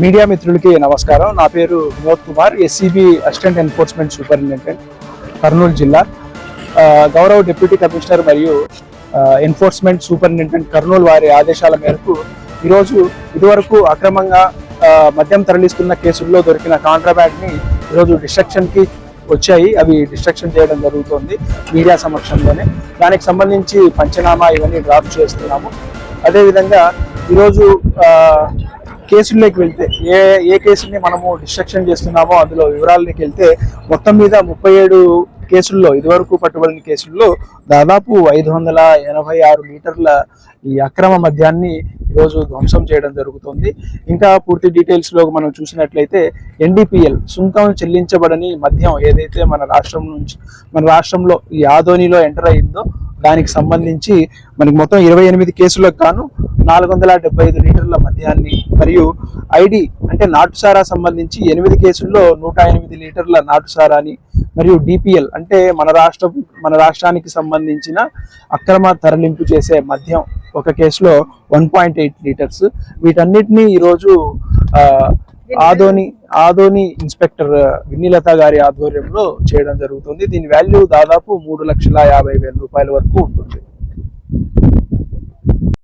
Media మిత్రులకి నమస్కారం. నా పేరు Vinod Kumar SCB assistant enforcement superintendent Kurnool జిల్లా. గౌరవ డిప్యూటీ కమిషనర్ మరియు ఎన్ఫోర్స్మెంట్ సూపరింటెండెంట్ కర్నూలు వారి ఆదేశాల మేరకు ఈరోజు ఇదివరకు అక్రమంగా మద్యం తరలిస్తున్న కేసుల్లో దొరికిన కాంట్రాబ్యాండ్ని ఈరోజు డిస్ట్రక్షన్కి వచ్చాయి. అవి డిస్ట్రక్షన్ చేయడం జరుగుతోంది మీడియా సమక్షంలోనే. దానికి సంబంధించి పంచనామా ఇవన్నీ డ్రాఫ్ట్ చేస్తున్నాము. అదేవిధంగా ఈరోజు కేసుల్లోకి వెళ్తే ఏ ఏ కేసుని మనము డిస్ట్రక్షన్ చేస్తున్నామో అందులో వివరాలకి వెళ్తే మొత్తం మీద ముప్పై ఏడు కేసుల్లో ఇదివరకు పట్టుబడిన కేసుల్లో దాదాపు ఐదు వందల ఎనభై ఆరు లీటర్ల ఈ అక్రమ మద్యాన్ని ఈరోజు ధ్వంసం చేయడం జరుగుతుంది. ఇంకా పూర్తి డీటెయిల్స్లో మనం చూసినట్లయితే ఎన్డీపీఎల్ సుంకం చెల్లించబడని మద్యం ఏదైతే మన రాష్ట్రం నుంచి మన రాష్ట్రంలో ఈ ఆధోనిలో ఎంటర్ అయిందో దానికి సంబంధించి మనకి మొత్తం ఇరవై ఎనిమిది కేసులకు గాను నాలుగు వందల డెబ్బై ఐదు లీటర్ల మద్యాన్ని మరియు ఐడి అంటే నాటుసారా సంబంధించి ఎనిమిది కేసుల్లో నూట ఎనిమిది లీటర్ల నాటుసారాని మరియు డిపిఎల్ అంటే మన రాష్ట్ర మన రాష్ట్రానికి సంబంధించిన అక్రమ తరలింపు చేసే మద్యం ఒక కేసులో వన్ పాయింట్ ఎయిట్ లీటర్స్. వీటన్నిటిని ఈరోజు ఆదోని ఆదోని ఇన్స్పెక్టర్ వినీలత గారి ఆధ్వర్యంలో చేయడం జరుగుతుంది. దీని వాల్యూ దాదాపు మూడు లక్షల యాభై వేల రూపాయల వరకు ఉంటుంది.